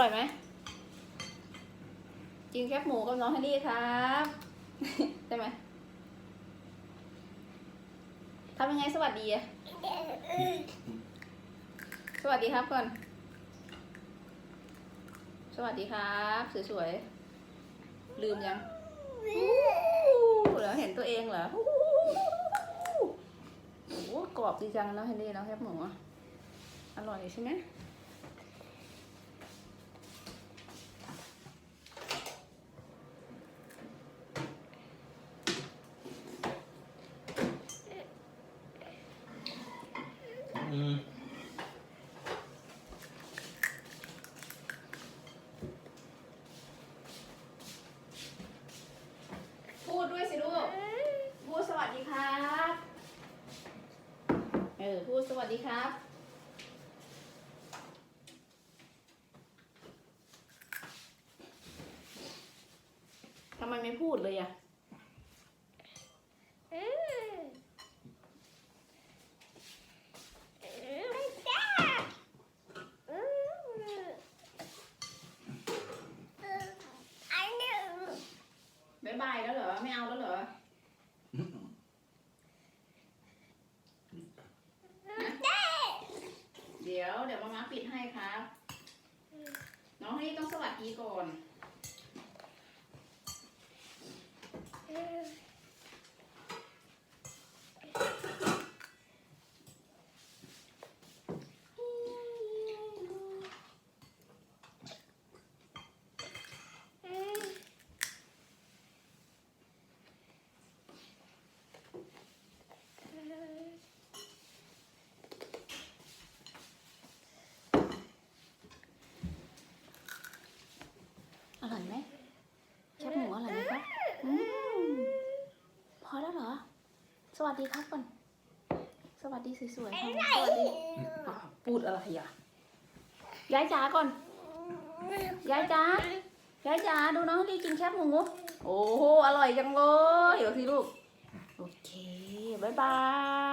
ร่อยไหมกินแคบหมูกับน้องแฮนดี้ครับใช่ไหมทำยังไงสวัสดีอะสวัสดีครับก่อน สวัสดีครับสวยๆลืมยังเหรอเห็นตัวเองเหรอโอ้โหกรอบดีจังนะแฮนดี้แล้วแคบหมูอะอร่อยใช่ไหม พูดด้วยสิลูก พูดสวัสดีครับ เออ พูดสวัสดีครับ ทำไมไม่พูดเลยอะายบายแล้วเหรอ ไม่เอาแล้วเหรอเดี๋ยวเดี๋ยวมามาปิดให้ครับ น้องนี่ต้องสวัสดีก่อน อร่อยไหมแคบหมูอร่อยไหมครับอืมพอแล้วเหรอ สวัสดีครับก่อน สวัสดีสวยๆครับสวัสดีอ้าวพูดอะไรอะยายจ๋าก่อนยายจ๋ายายจ๋าดูน้องดีกินแคบหมูโอ้โหอร่อยจังเลยเดี๋ยวสิลูก โอเค บ๊ายบาย